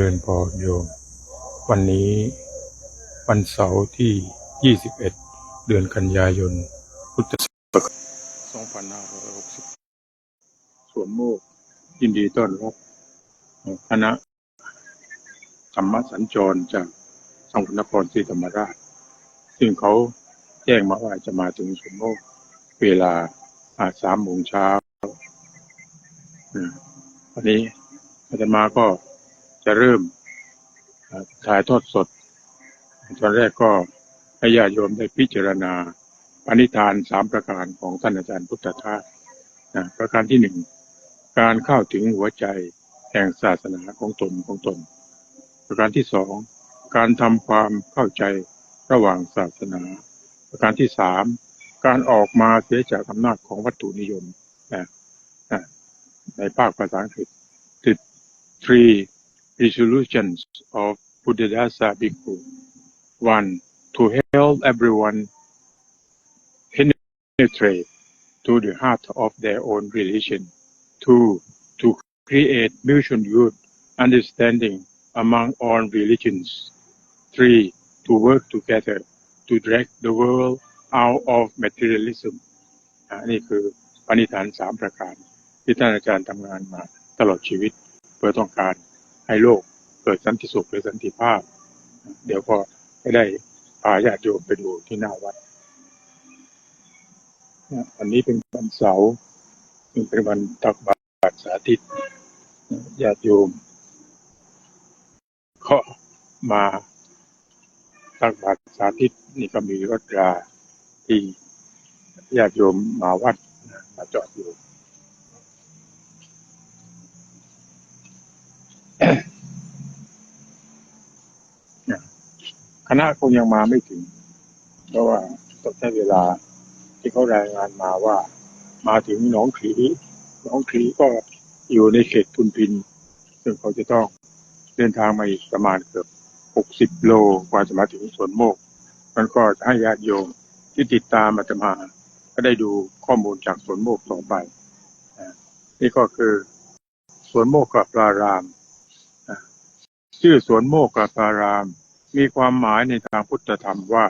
ริญพรโยม วันนี้วันเสาร์ที่ 21 เดือนกันยายน พุทธศักราช2560 สวนโมก ยินดีต้อนรับคณะธรรมสัญจรจากสังขนครศรีธรรมราช ซึ่งเขาแจ้งมาว่าจะมาถึงสวนโมก เวลาสามโมงเช้าวันนี้อาตมาก็ จะเริ่มถ่ายทอดสด ตอนแรกก็ให้ญาติโยมได้พิจารณาปณิธานสามประการของท่านอาจารย์พุทธทาสนะประการที่หนึ่งการเข้าถึงหัวใจแห่งศาสนาของตนของตน ประการที่สองการทำความเข้าใจระหว่างศาสนา ประการที่สามการออกมาเสียจากอำนาจของวัตถุนิยมนะในภาคภาษาอังกฤษ the three resolutions of Buddhadasa Bhikkhu one to help everyone penetrate to the heart of their own religion two to create mutual good understanding among all religions three to work together to drag the world out of materialism อ่านี่คือปณิธานสามประการ ที่ท่านอาจารย์ทำงานมาตลอดชีวิต เพื่อต้องการ ให้โลกเกิดสันติสุขหรือสันติภาพ เดี๋ยวก็ไม่ได้พาญาติโยมไปดูที่หน้าวัดวันนี้เป็นวันเสาร์เป็นวันตักบาตรสาธิตญาติโยมก็มาตักบาตรสาธิตนี่ก็มีรถราที่ญาติโยมมาวัดมาจอดอยู่ ณะคงยังมาไม่ถึง เพราะว่าต้องใช้เวลาที่เขารายงานมาว่า มาถึงหนองขีหนองขีก็อยู่ในเขตทุนพิน ซึ่งเขาจะต้องเดินทางมาอีกประมาณเกือบหกสิบโลกว่าจะมาถึงสวนโมก มันก็ให้ญาติโยมที่ติดตามมาจะมาก็ได้ดูข้อมูลจากสวนโมกต่อไปนี่ก็คือสวนโมกกับปลารามชื่อสวนโมกกับปลาราม มีความหมายในทางพุทธธรรมว่า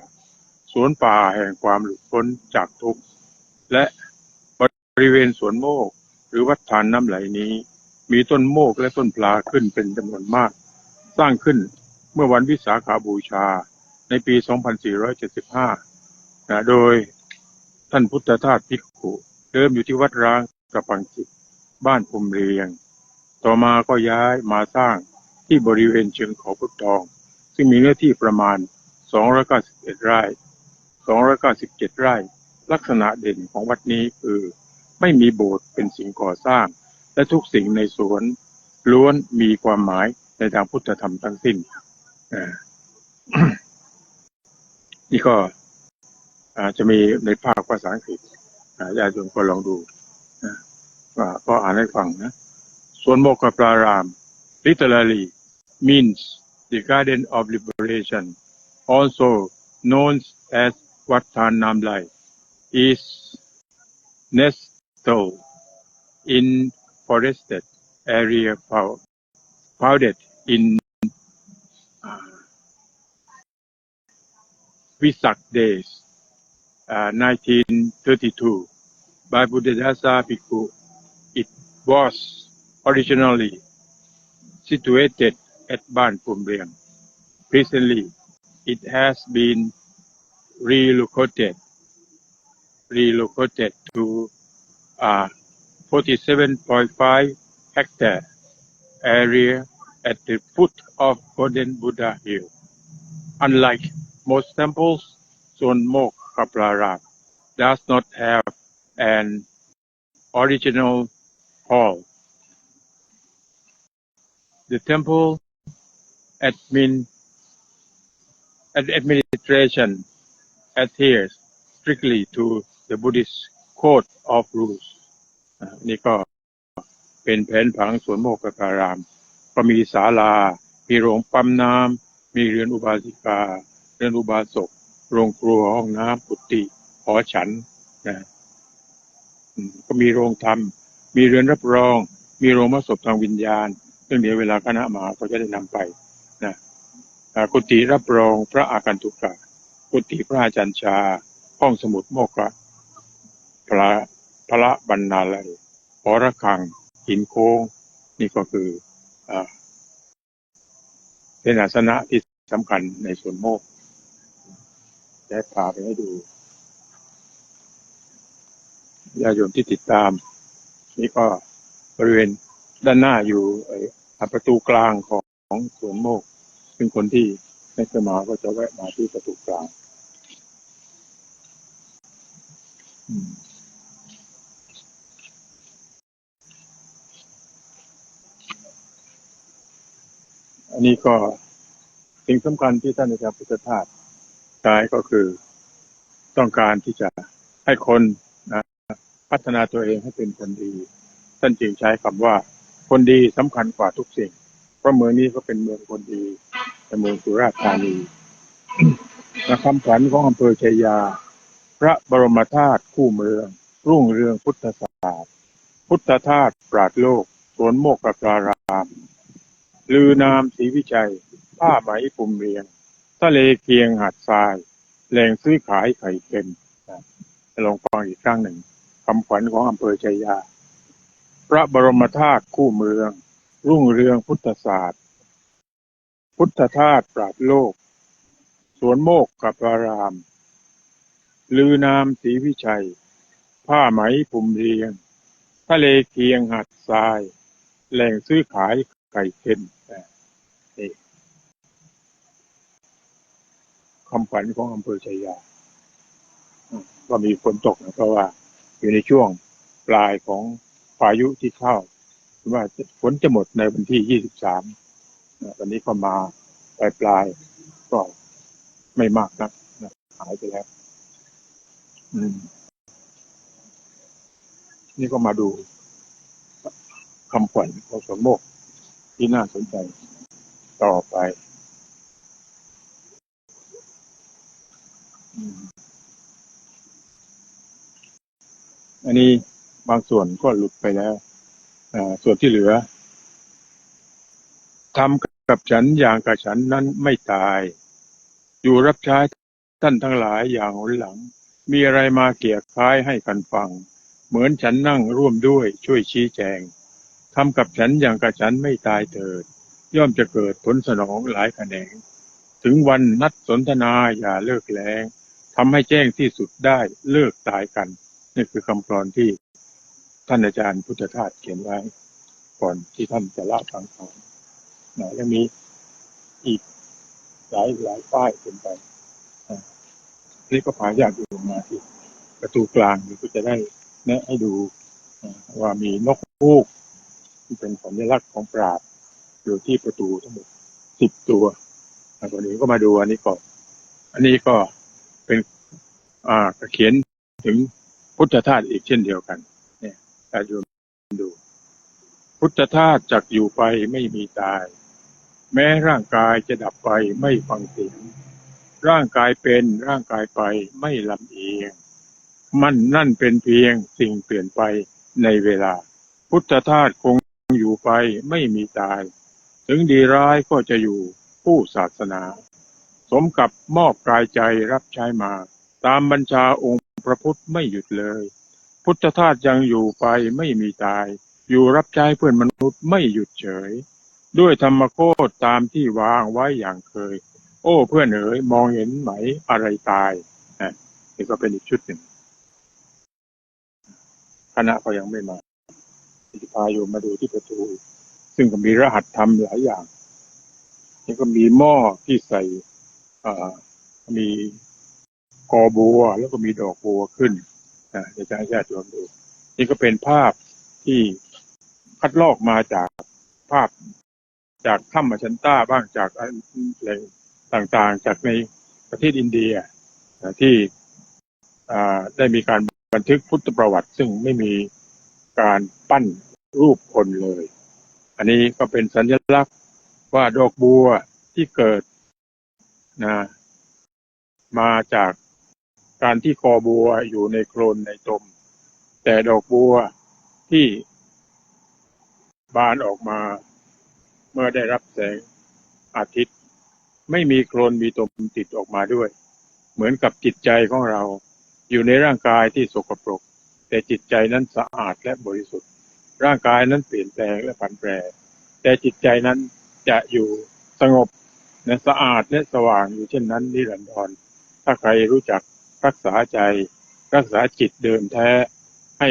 สวนป่าแห่งความหลุดพ้นจากทุกข์ และบริเวณสวนโมก หรือวัดทานน้ำไหลนี้ มีต้นโมกและต้นปลาขึ้นเป็นจำนวนมาก สร้างขึ้นเมื่อวันวิสาขาบูชาในปี 2475นะโดยท่านพุทธทาสภิกขุเดิมอยู่ที่วัดร้างกระปังจิต บ้านภูมิเรียง ต่อมาก็ย้ายมาสร้างที่บริเวณเชิงเขาพุทธทอง ซึ่งมีเนื้อที่ประมาณ 291 ไร่ 297 ไร่ ลักษณะเด่นของวัดนี้คือ ไม่มีโบสถ์เป็นสิ่งก่อสร้าง และทุกสิ่งในสวนล้วนมีความหมายในทางพุทธธรรมทั้งสิ้นนี่ก็จะมีในภาคภาษาอังกฤษญาติโยมก็ลองดูว่าก็อ่านให้ฟังนะ สวนโมกขปราราม literally means the garden of liberation also known as Wat Than Nam Lai is nestled in forested area found- founded in uh, Visak days, uh, 1932, by Buddhadasa Bhikkhu. It was originally situated at Ban Phumriang. Recently, it has been relocated, relocated to uh, 47.5 hectare area at the foot of Golden Buddha Hill. Unlike most temples, Son Mok Kapraram does not have an original hall. The temple admin, administration adheres strictly to the Buddhist code of rules. อ่านี่ก็เป็นแผนผังสวนโมกขการาม ก็มีศาลา มีโรงปั๊มน้ำ มีเรือนอุบาสิกา เรือนอุบาสก โรงครัว ห้องน้ำกุฏิหอฉันนะก็มีโรงธรรม มีเรือนรับรอง มีโรงมศพทางวิญญาณในซึ่งเดี๋ยวเวลาคณะมหาก็จะได้นำไป กุฏิรับรองพระอาคันตุกะกุฏิพระอาจารย์ชา ห้องสมุดโมกะพระพระบรรณาลัยหอระฆังหินโค้ง นี่ก็คืออเป็นอาสนะที่สำคัญในส่วนโมกได้พาไปให้ดูญาโยมที่ติดตาม นี่ก็บริเวณด้านหน้าอยู่อ้อ่าประตูกลางของของสวนโมก ซึ่งคนที่ไม่เคยมาก็จะแวะมาที่ประตูกลางอันนี้ก็สิ่งสำคัญที่ท่านอาจารย์พุทธทาสใช้ก็คือต้องการที่จะให้คนนะพัฒนาตัวเองให้เป็นคนดี ท่านจึงใช้คำว่า คนดีสำคัญกว่าทุกสิ่ง เพราะเมืองนี้ก็เป็นเมืองคนดีเป็นเมืองสุราษฎร์ธานีและคำขวัญของอำเภอชัยยา พระบรมธาตุคู่เมือง รุ่งเรืองพุทธศาสตร์พุทธธาตุปราดโลกสวนโมกขการาม ลือนามศรีวิชัย ผ้าไหมปุ่มเรียง ทะเลเคียงหาดทราย แหล่งซื้อขายไข่เค็มนลองฟังอีกครั้งหนึ่งคำขวัญของอำเภอชัยยา พระบรมธาตุคู่เมือง รุ่งเรืองพุทธศาสตร์ พุทธธาตุปราดโลก สวนโมกกับอาราม ลือนามศรีวิชัย ผ้าไหมปุ่มเรียง ทะเลเคียงหาดทราย แหล่งซื้อขายไก่เค็มนะนี่คำขวัญของอำเภอชัยยา ก็มีฝนตกนะเพราะว่าอยู่ในช่วงปลายของพายุที่เข้า ว่าฝนจะหมดในวันที่23นะวันนี้ก็มาปลายปลายๆก็ไม่มากนักนะหายไปแล้วนี่ก็มาดูคำขวัญของสวนโมกที่น่าสนใจต่อไปอันนี้บางส่วนก็หลุดไปแล้ว ส่วนที่เหลือทำกับฉันอย่างกับฉันนั้นไม่ตาย อยู่รับใช้ท่านทั้งหลายอย่างหนหลัง มีอะไรมาเกี่ยคล้ายให้กันฟัง เหมือนฉันนั่งร่วมด้วยช่วยชี้แจงทำกับฉันอย่างกับฉันไม่ตายเถิด ย่อมจะเกิดผลสนองหลายแขนง ถึงวันนัดสนทนาอย่าเลิกแล้งทำให้แจ้งที่สุดได้เลิกตายกัน นี่คือคำกรอนที่ ท่านอาจารย์พุทธทาสเขียนไว้ ก่อนที่ท่านจะละสังขารนะแล้วมีอีกหลายหลายป้ายเป็นไปอ่านี่ก็พาญาติโยมมาที่ประตูกลางนี่ก็จะได้แนะให้ดูว่ามีนกฮูกที่เป็นสัญลักษณ์ของปราบอยู่ที่ประตูทั้งหมดสิบตัวอันนี้ก็มาดูอันนี้ก่อน อันนี้ก็เป็นอ่าเขียนถึงพุทธทาสอีกเช่นเดียวกัน เนี่ยญาติโยมดู พุทธทาสจักอยู่ไปไม่มีตาย แม้ร่างกายจะดับไปไม่ฟังเสียง ร่างกายเป็นร่างกายไปไม่ลำเอียง มันนั่นเป็นเพียงสิ่งเปลี่ยนไปในเวลา พุทธทาสคงอยู่ไปไม่มีตาย ถึงดีร้ายก็จะอยู่ผู้ศาสนา สมกับมอบกายใจรับใช้มา ตามบัญชาองค์พระพุทธไม่หยุดเลย พุทธทาสยังอยู่ไปไม่มีตาย อยู่รับใช้เพื่อนมนุษย์ไม่หยุดเฉย ด้วยธรรมโคตตามที่วางไว้อย่างเคย โอ้เพื่อนเอ๋ยมองเห็นไหมอะไรตายนี่ก็เป็นอีกชุดหนึ่งคณะก็ยังไม่มาที่พาโยมมาดูที่ประตู ซึ่งก็มีรหัสทำหลายอย่างนี่ก็มีหม้อที่ใส่อ่ามีกอบัวแล้วก็มีดอกบัวขึ้น เดี๋ยวจะให้ญาติโยมดู นี่ก็เป็นภาพที่คัดลอกมาจากภาพจากถ้ำมาชันต้าบ้างจากแหล่งต่างๆ จากในประเทศอินเดียนะที่ได้มีการบันทึกพุทธประวัติ ซึ่งไม่มีการปั้นรูปคนเลย อันนี้ก็เป็นสัญลักษณ์ว่าดอกบัวที่เกิดนะมาจาก การที่คอบัวอยู่ในโคลนในตม แต่ดอกบัวที่บานออกมา เมื่อได้รับแสงอาทิตย์ ไม่มีโคลนมีตมติดออกมาด้วย เหมือนกับจิตใจของเรา อยู่ในร่างกายที่สกปรก แต่จิตใจนั้นสะอาดและบริสุทธิ์ ร่างกายนั้นเปลี่ยนแปลงและผันแปร แต่จิตใจนั้นจะอยู่สงบและสะอาดและสว่างอยู่เช่นนั้นนิรันดรถ้าใครรู้จัก รักษาใจ รักษาจิตเดิมแท้ ให้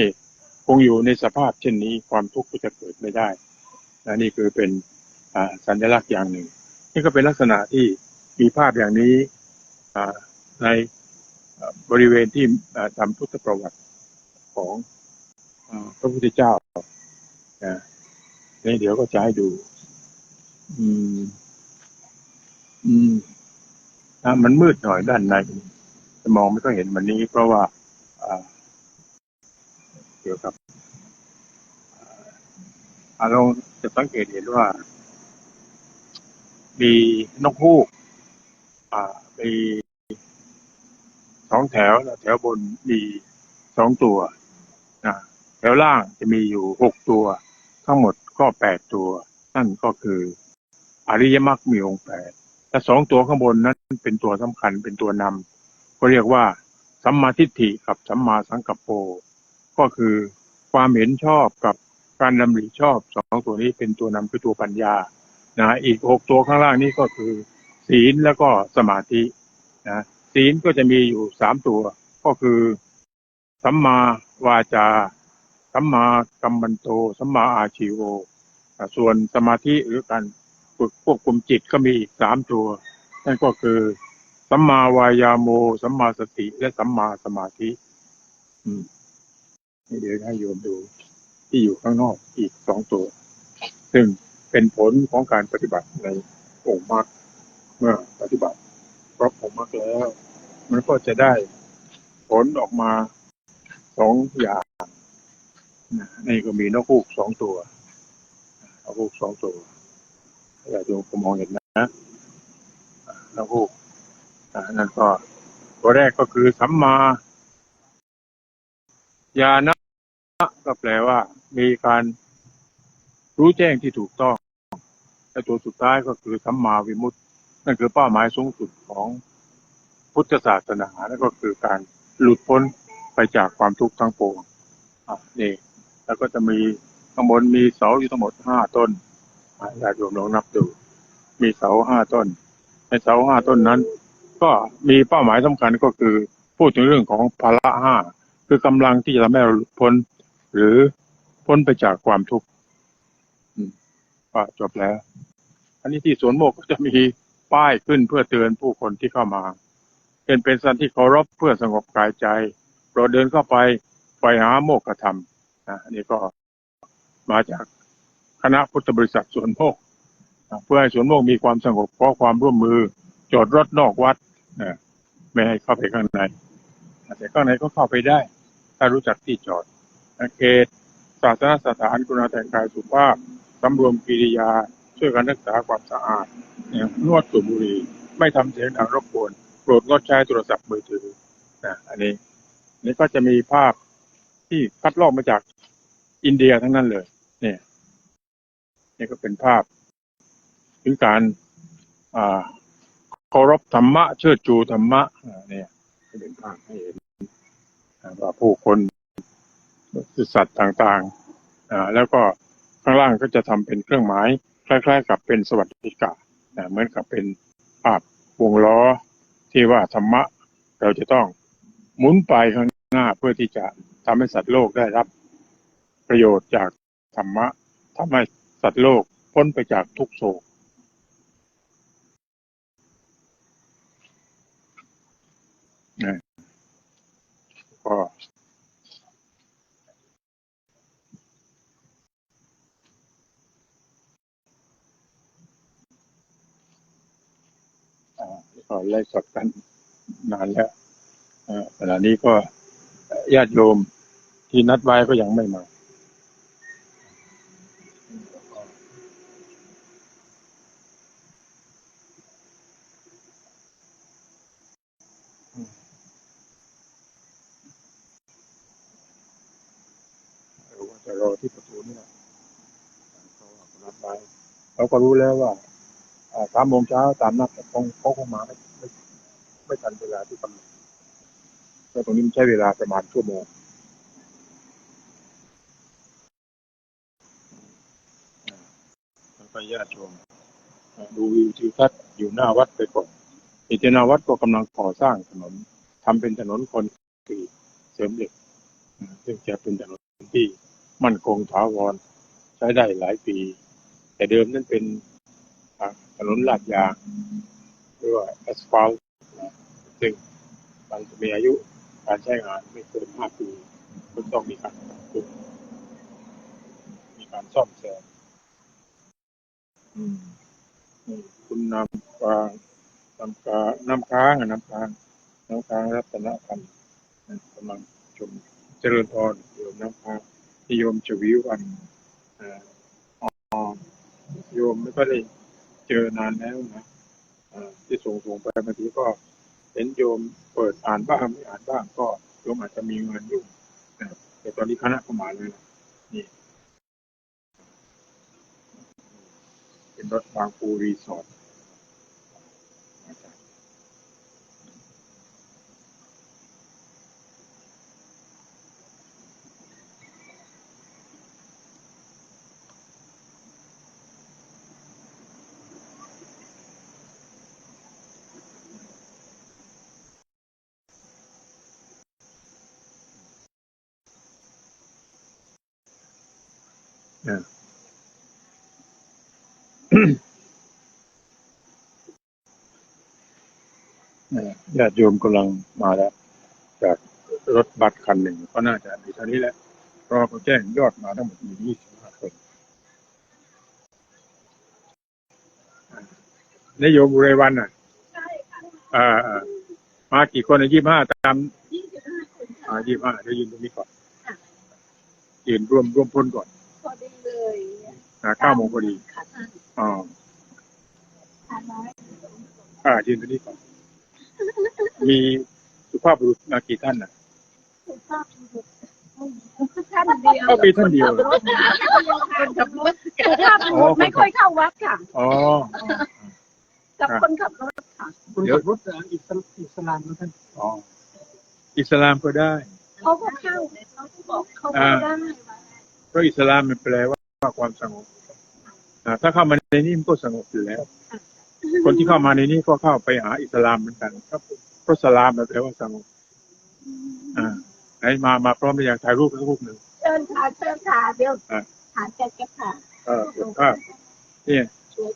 คงอยู่ในสภาพเช่นนี้ความทุกข์ก็จะเกิดไม่ได้และนี่คือเป็นสัญลักษณ์อย่างหนึ่ง นี่ก็เป็นลักษณะที่มีภาพอย่างนี้ในบริเวณที่ทำพุทธประวัติของอพระพุทธเจ้านะนี่เดี๋ยวก็จะให้ดู อืม อืมมันมืดหน่อยด้านใน จะมองไม่ค่อยเห็นวันนี้ เพราะว่าเกี่ยวกับเราจะสังเกตเห็นว่า มีนกฮูกอ่มีสองแถวแถวบนมีสองตัวนะแถวล่างจะมีอยู่หกตัว ทั้งหมดก็แปดตัว นั่นก็คือ อริยมรรคมีองค์แปดแต่สองตัวข้างบนนั้นเป็นตัวสำคัญเป็นตัวนำ ก็เรียกว่าสัมมาทิฏฐิกับสัมมาสังกัปโป ก็คือความเห็นชอบกับการดำริชอบสองตัวนี้เป็นตัวนำคือตัวปัญญานะอีกหกตัวข้างล่างนี้ก็คือ ศีลแล้วก็สมาธินะศีลก็จะมีอยู่สามตัว ก็คือสัมมาวาจาสัมมากัมมันโตสัมมาอาชีโวะส่วนสมาธิหรือการฝึกควบคุมจิตก็มีอีกสามตัว นั่นก็คือ สัมมาวายาโม สัมมาสติ และสัมมาสมาธิ อืมนี่เดี๋ยวให้โยมดู ที่อยู่ข้างนอกอีกสองตัว ซึ่งเป็นผลของการปฏิบัติในองค์มรรคเมื่อปฏิบัติครบองค์มรรคแล้ว มันก็จะได้ผลออกมาสองอย่างนี่ก็มีนกฮูกสองตัวนกฮูกสองตัวอย่าดูผมมองเห็นนะนกฮูก นั่นก็ ตัวแรกก็คือสัมมาญาณะก็แปลว่า มีการรู้แจ้งที่ถูกต้องและตัวสุดท้ายก็คือสัมมาวิมุตติ นั่นคือเป้าหมายสูงสุดของพุทธศาสนานั่นก็คือการหลุดพ้นไปจากความทุกข์ทั้งปวงนี่ แล้วก็จะมีข้างบนมีเสาอยู่ทั้งหมดห้าต้นญาติโยมลองนับดู มีเสาห้าต้น ในเสาห้าต้นนั้น ก็มีเป้าหมายสำคัญก็คือ พูดถึงเรื่องของภาระห้าคือกำลังที่จะทำให้เราพ้น หรือพ้นไปจากความทุกข์อืมก็จบแล้ว อันนี้ที่สวนโมกก็จะมีป้ายขึ้นเพื่อเตือนผู้คนที่เข้ามาเป็นเป็นสันที่เคารพเพื่อสงบกายใจโปรดเดินเข้าไปไปหาโมกธรรมนะอันนี้ก็มาจากคณะพุทธบริษัทสวนโมกเพื่อให้สวนโมกมีความสงบเพราะความร่วมมือจอดรถนอกวัด ไม่ให้เข้าไปข้างในแต่ข้างในก็เข้าไปได้ ถ้ารู้จักที่จอดเขตศาสนสถานกุณาแต่งกายสุภาพสำรวมกิริยา ช่วยกันรักษาความสะอาดนวดสูบบุหรี่ไม่ทำเสียงดังรบกวนโปรดงดใช้โทรศัพท์มือถือนะอันนี้นี่ก็จะมีภาพที่คัดลอกมาจากอินเดียทั้งนั้นเลย เนี่ยนี่ก็เป็นภาพถึงการอ่า เคารพธรรมะ เชิดชูธรรมะเนี่ยเป็นภาพให้เห็นว่าผู้คนสัตว์ต่างๆอ่าแล้วก็ข้างล่างก็จะทำเป็นเครื่องหมาย คล้าย ๆ กับเป็นสวัสดิการนะเหมือนกับเป็นภาพวงล้อที่ว่าธรรมะเราจะต้องหมุนไปข้างหน้าเพื่อที่จะทำให้สัตว์โลกได้รับ ประโยชน์จากธรรมะทำให้สัตว์โลกพ้นไปจากทุกโศกนะ ก็อ่าก็ไล่สดกันนานแล้วอ่าขณะนี้ก็ญาติโยมที่นัดไว้ก็ยังไม่มา ห รือว่าจะรอที่ประตูนี่แหละเพราะว่านัดไว้เราก็รู้แล้วว่าอ่าสามโมงเช้าตามนัดคงเขาคงมาไม่ไม่ไม่ทันเวลาที่กำหนดแล้วตรงนี้มันใช้เวลาประมาณชั่วโมงมันไปญาติชมอ่าดูวิวทิวทัศน์อยู่หน้าวัดไปก่อนอิจนาวัดก็กำลังก่อสร้างถนนทำเป็นถนนคอนกรีตเสริมเหล็กอ่าซึ่งจะเป็นถนนที่ มั่นคงถาวร ใช้ได้หลายปี แต่เดิมนั้นเป็นอ่าถนนลาดยางหรือว่าแอสฟัลต์นะซึ่งมันจะมีอายุการใช้งานไม่เกินห้าปีก็ต้องมีการปรับปรุงมีการซ่อมแซมอืมนี่คุณนำกลางนำกลางน้ำค้างอะน้ำค้างน้ำค้างรัตนพันธ์นะกำลังชมเจริญพรโยมน้ำค้าง นิยมชวีวันอ่าโยมไม่ก็ได้เจอนานแล้วนะที่ส่งส่งไปบางทีก็เห็นโยมเปิดอ่านบ้างไม่อ่านบ้างก็โยมอาจจะมีงานยุ่งแต่ตอนนี้คณะเข้ามาเลยนะนี่ เป็นรถบางปูรีสอร์ทนะครับนะนะ ญาติโยมกำลังมาแล้ว จากรถบัสคันหนึ่งก็น่าจะมีเท่านี้แหละเพราะเขาแจ้งยอดมาทั้งหมดมี25คนนายโยมอุไรวันอะใช่ค่ะอ่าอ่ามากี่คนยี่ห้าตามยี่สิบห้าคนอ่ายี่ห้าเดี๋ยวยืนตรงนี้ก่อนค่ะยืนร่วมร่วมพ้นก่อนพอดีเลยอ่าเก้าโมงพอดีค่ะ ท่านอ่าทานน้อยอ่ายืนตรงนี้ก่อน มีสุภาพบุรุษมากี่ท่านน่ะสุภาพบุรุษท่านเดียวก็มีท่านเดียวคนขับรถสุภาพบุรุษไม่ค่อยเข้าวัดค่ะ อ๋อ กับคนขับรถค่ะเดี๋ยวรถอิสอิสลามนะท่านอ๋อ อิสลามก็ได้เขาก็เข้าเขาก็บอกเขาก็ได้เพราะอิสลามมันแปลว่าความสงบอ่า ถ้าเข้ามาในนี้มันก็สงบอยู่แล้ว คนที่เข้ามาในนี้ก็เข้าไปหาอิสลามเหมือนกันครับเพราะสลามมันแปลว่าสงบอ่าไหนมามาพร้อมหรือยังถ่ายรูปสักรูปหนึ่งเชิญค่ะเชิญค่ะเดี๋ยวอะหาแกแกค่ะเออเก็บภาพเนี่ย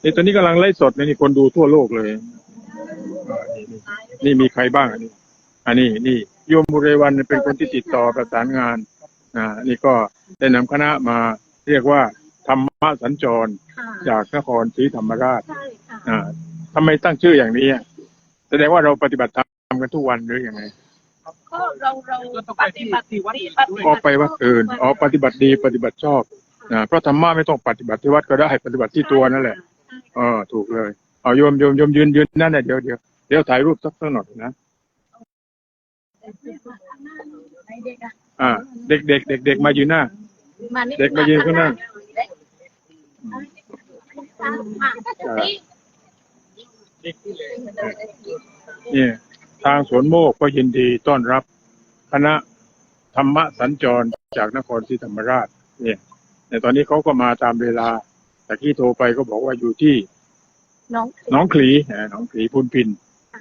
นี่ตอนนี้กำลังไลฟ์สดเลยนี่คนดูทั่วโลกเลยเออนี่นี่นี่มีใครบ้างอันนี้ อันนี้นี่โยมบุเรวันเป็นคนที่ติดต่อประสานงานอ่านี่ก็ได้นำคณะมาเรียกว่า ธรรมสัญจรค่ะจากนครศรีธรรมราชใช่ค่ะอ่าทำไมตั้งชื่ออย่างนี้อะแสดงว่าเราปฏิบัติธรรมกันทุกวันหรือยังไงก็เราเราปฏิบัติปฏิบัติก็ไปวัดอื่นอ๋อปฏิบัติดีปฏิบัติชอบอ่าเพราะธรรมะไม่ต้องปฏิบัติที่วัดก็ได้ปฏิบัติที่ตัวนั่นแหละเออถูกเลยเอาโยมโยมโยมยืนยืนนั่นแหละเดี๋ยวเดี๋ยวเดี๋ยวถ่ายรูปสักสักหน่อยนะเด็กอะอ่า เด็กเด็กเด็กเด็กมายืนหน้ามานี่เด็กมายืนข้างหน้า เนี่ยทางสวนโมกก็ยินดีต้อนรับ คณะธรรมสัญจรจากนครศรีธรรมราช เนี่ยในตอนนี้เขาก็มาตามเวลาแต่ที่โทรไปก็บอกว่าอยู่ที่น้องหน้องขลีอ่าหน้องขลีพุนพิน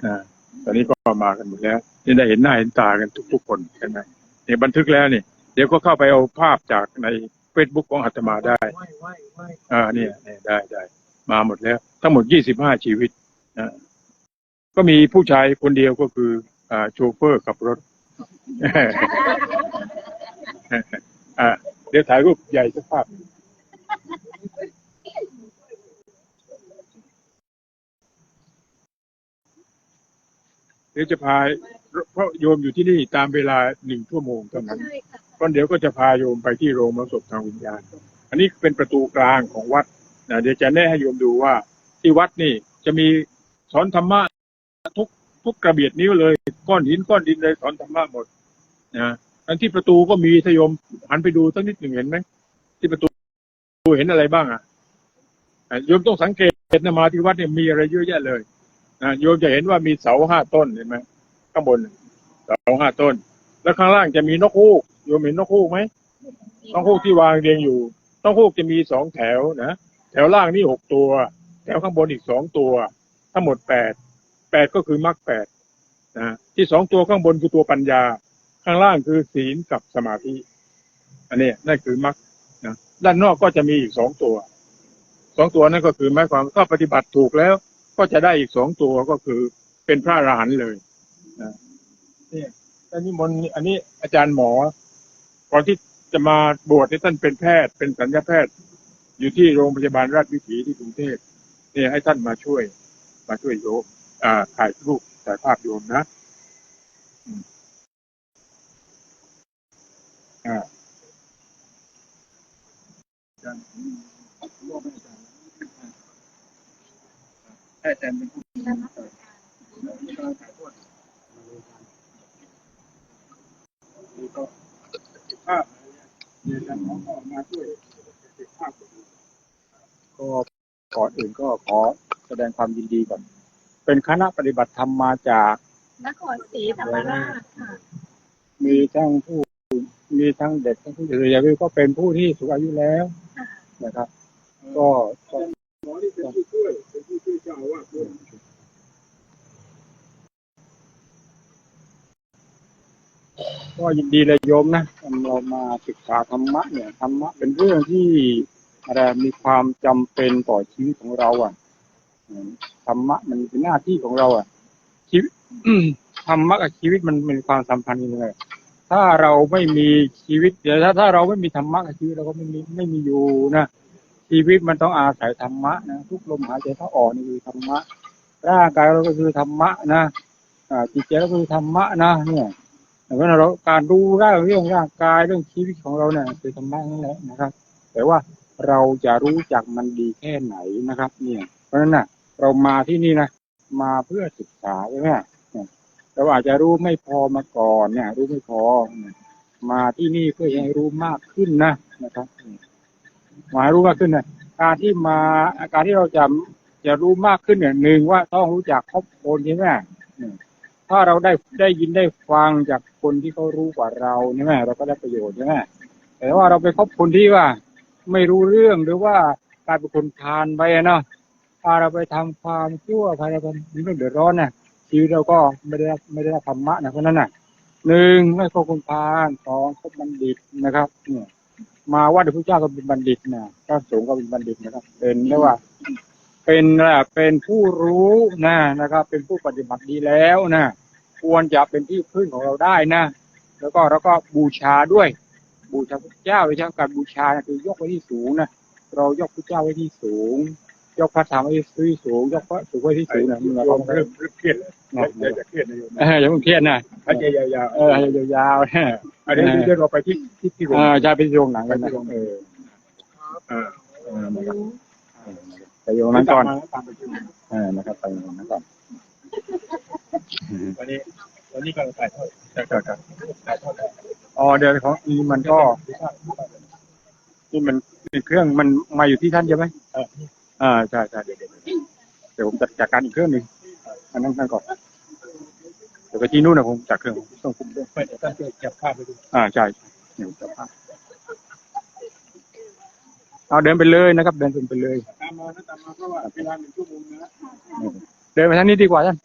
อ่าตอนนี้ก็มากันหมดแล้วนี่ได้เห็นหน้าเห็นตากันทุกๆคนใช่ไหมเนี่ยบันทึกแล้วนี่เดี๋ยวก็เข้าไปเอาภาพจากใน เฟซบุ๊กของอาตมาได้ อ่าเนี่ยเนี่ยได้ได้ มาหมดแล้ว ทั้งหมดยี่สิบห้าชีวิตอ่าก็มีผู้ชายคนเดียวก็คือ อ่า โชเฟอร์ขับรถอ่าเดี๋ยวถ่ายรูปใหญ่สักภาพเดี๋ยวจะพาเพราะโยมอยู่ที่นี่ตามเวลาหนึ่งชั่วโมงเท่านั้นใช่ค่ะ ก็เดี๋ยวก็จะพาโยมไปที่โรงมรสพทางวิญญาณ อันนี้เป็นประตูกลางของวัดนะเดี๋ยวจะแนะให้โยมดูว่า ที่วัดนี่จะมีสอนธรรมะทุกทุกกระเบียดนิ้วเลย ก้อนหินก้อนดินเลยสอนธรรมะหมดนะอันที่ประตูก็มีทยมหันไปดูสักนิดหนึ่งเห็นไหมที่ประตูเห็นอะไรบ้างอะไหนอะโยมต้องสังเกตนะมาที่วัดเนี่ยมีอะไรเยอะแยะเลยนะโยมจะเห็นว่ามีเสาห้าต้นเห็นไหมข้างบนเสาห้าต้น แล้วข้างล่างจะมีนกฮูก โยมเห็นนกฮูกไหมนกฮูกที่วางเรียงอยู่นกฮูกจะมีสองแถวนะแถวล่างนี่หกตัว แถวข้างบนอีกสองตัว ทั้งหมดแปดแปดก็คือมรรคแปดนะที่สองตัวข้างบนคือตัวปัญญา ข้างล่างคือศีลกับสมาธิ อันนี้นั่นคือมรรคนะด้านนอกก็จะมีอีกสองตัวสองตัวนั่นก็คือหมายความถ้าปฏิบัติถูกแล้ว ก็จะได้อีกสองตัวก็คือเป็นพระอรหันต์เลยนะนี่อันนี้มนต์อันนี้อาจารย์หมอ ก่อนที่จะมาบวชที่ท่านเป็นแพทย์ เป็นสัญญาแพทย์ อยู่ที่โรงพยาบาลราชวิถีที่กรุงเทพเนี่ยให้ท่านมาช่วย มาช่วยโยมอ่าถ่ายรูปถ่ายภาพโยมนะอ่าอาจารย์เป็นผู้ถ่ายทอดนี่ก็เก็บภาพเนี่ยอาจารย์หมอก็มาช่วยเก็บภาพก็ก่อนอื่นก็ขอแสดงความยินดีก่อนเป็นคณะปฏิบัติธรรมมาจากนครศรีธรรมราชค่ะมีทั้งผู้มีทั้งเด็กทั้งผู้สูงอายุก็เป็นผู้ที่สูงอายุแล้วนะครับ ก็ก็หมอที่เป็นผู้ช่วยเป็นผู้ช่วยเจ้าอาวาสด้วย ก็ยินดีเลยโยมนะเรามาศึกษาธรรมะเนี่ยธรรมะเป็นเรื่องที่อะไรมีความจำเป็นต่อชีวิตของเรา อะธรรมะมันเป็นหน้าที่ของเรา อะชีวิตธรรมะกับชีวิตมันเป็นความสัมพันธ์กันเลยถ้าเราไม่มีชีวิตเดี๋ยวถ้าถ้าเราไม่มีธรรมะกับชีวิตเราก็ไม่มีไม่มีอยู่นะชีวิตมันต้องอาศัยธรรมะนะทุกลมหายใจเข้าออกนี่คือธรรมะร่างกายเราก็คือธรรมะนะอ่าจิตใจเราก็คือธรรมะนะเนี่ย เพราะนั้นเราการรู้เรื่องเรื่องร่างกายเรื่องชีวิตของเราเนี่ยคือธรรมะนั่นแหละนะครับ แต่ว่าเราจะรู้จักมันดีแค่ไหนนะครับ เนี่ย เพราะฉะนั้นนะเรามาที่นี่นะมาเพื่อศึกษาใช่ไหมเราอาจจะรู้ไม่พอมาก่อนเนี่ย รู้ไม่พอ มาที่นี่เพื่อให้รู้มากขึ้นนะนะครับมาให้รู้มากขึ้นนะการที่มาการที่เราจะจะรู้มากขึ้นเนี่ยหนึ่งว่าต้องรู้จักครอบคนใช่ไหม ถ้าเราได้ได้ยินได้ฟังจากคนที่เขารู้กว่าเราใช่ไหมเราก็ได้ประโยชน์ใช่ไหมแต่ว่าเราไปคบคนที่ว่า ไม่รู้เรื่องหรือว่ากลายเป็นคนทานไปเนาะพาเราไปทำความชั่วพาเราไปมีเรื่องเดือดร้อนนะชีวิตเราก็ไม่ได้รับไม่ได้รับธรรมะนะเพราะนั้นน่ะหนึ่งไม่คบคนพาลสองคบบัณฑิตนะครับเนี่ยมาวัดพระเจ้าก็เป็นบัณฑิตนะพระสงฆ์ก็เป็นบัณฑิตนะครับเป็นเรียกว่า เป็นอะเป็นผู้รู้นะนะครับ เป็นผู้ปฏิบัติดีแล้วนะควรจะเป็นที่พึ่งของเราได้นะ แล้วก็เราก็บูชาด้วย บูชาพระเจ้าโดยเฉพาะการบูชานะคือยกไว้ที่สูงนะเรายกพระเจ้าไว้ที่สูง ยกพระธรรมไว้ที่สูงยกพระสูงไว้ที่สูงนะมันหมายความเริ่มเครียดอย่าจะเครียดนะโยมอออย่าเพิ่งเครียดนะหายใจยาวเออยาวๆอันนี้เดี๋ยวเราไปที่ที่ที่โรงเออจะไปโรงหนังกันนะเออเออ ไปโรงนั้นก่อนตามไปที่เออนะครับไปโรงนั้นก่อนวันนี้วันนี้กำลังถ่ายทอดจากจากถ่ายทอดอ๋อเดี๋ยวของอีมันก็นี่มันเครื่องมันมาอยู่ที่ท่านใช่ไหมเอออ่าใช่ใช่เดี๋ยวเดี๋ยวผมจัดจัดการอีกเครื่องหนึ่งอันนั้นท่านก่อนเดี๋ยวไปที่นู่นนะผมจัดเครื่องต้องคุมด้วยไม่แต่ท่านช่วยเก็บภาพไปดูอ่าใช่เดี๋ยวจับภาพ เอาเดินไปเลยนะครับ เดินไปเลยตามมานะตามมาเพราะว่าเวลาหนึ่งชั่วโมงนะเดินไปทางนี้ดีกว่าท่าน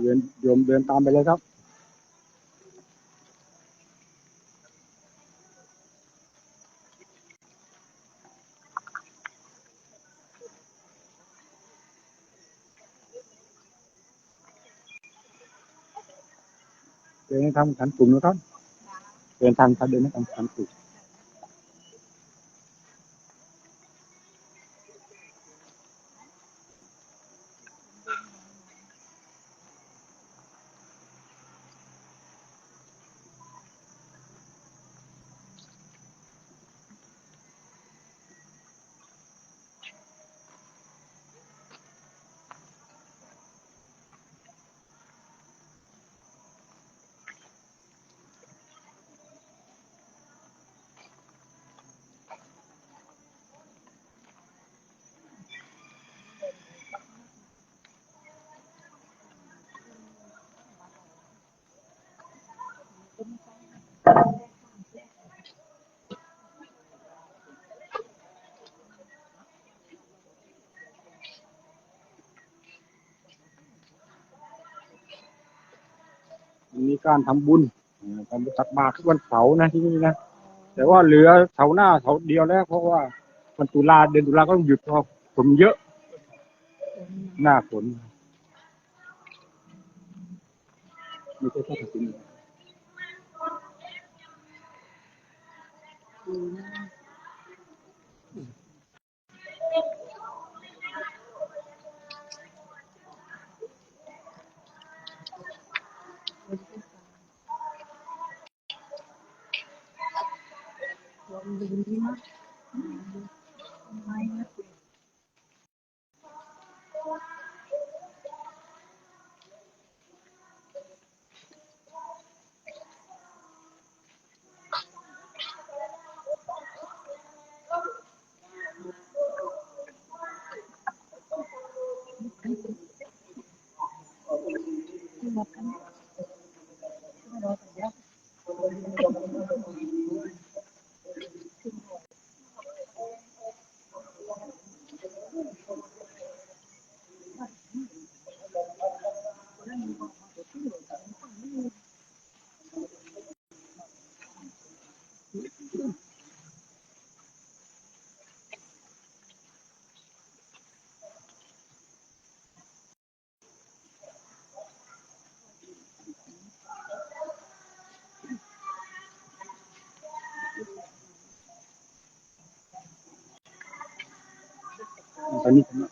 เดินโยม เดินตามไปเลยครับ เดินให้ทำขันตุ่มนะครับ เดินทางครับเดินให้ทำขันตุ่ม มีการทำบุญทำบุญตักบาตรทุกวันเสาร์นะที่นี่นะแต่ว่าเหลือเสาร์หน้าเสาร์เดียวแล้ว เพราะว่าวันตุลาเดือนตุลาก็ต้องหยุดเพราะฝนเยอะ หน้าฝนไม่ใช่แค่ตัดสิน 啊，你什么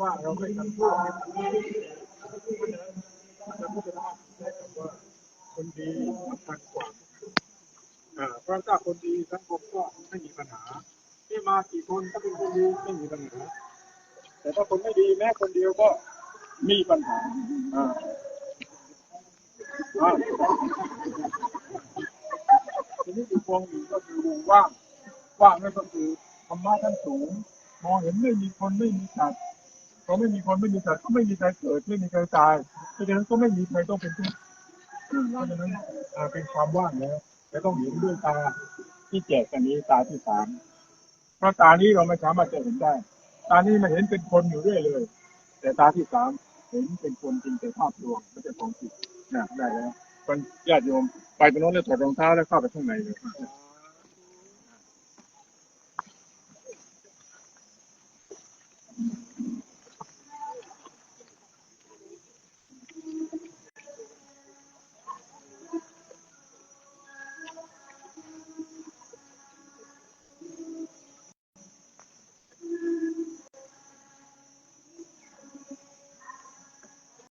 ว่าเราไม่ทำชั่วจะพูดกันว่าใช้คำว่าคนดีสำคัญกว่าอ่าเพราะถ้าคนดีสังคมก็ไม่มีปัญหา ที่มากี่คนถ้าเป็นคนดีไม่มีปัญหา แต่ถ้าคนไม่ดีแม้คนเดียวก็มีปัญหาอ่าอ่าทีนี้อีกวงหนึ่งก็คือวงว่างว่างนั่นก็คือธรรมะท่านสูง มองเห็นไม่มีคนไม่มีสัตว์ พอไม่มีคนไม่มีสัตว์ก็ไม่มีใครเกิดไม่มีใครตายเพราะฉะนั้นก็ไม่มีใครต้องเป็นทุกข์เพราะฉะนั้นเป็นความว่างแล้วและต้องเห็นด้วยตาที่แจกกันนี้ตาที่สามเพราะตานี้เราไม่สามารถจะเห็นได้ ตานี้มันเห็นเป็นคนอยู่เรื่อยเลย แต่ตาที่สามเห็นเป็นคนจริงแต่ภาพรวมไม่ใช่ของจิตนะได้แล้วคนญาติโยมไปตรงโน้นแล้วถอดรองเท้าแล้วเข้าไปข้างในเลย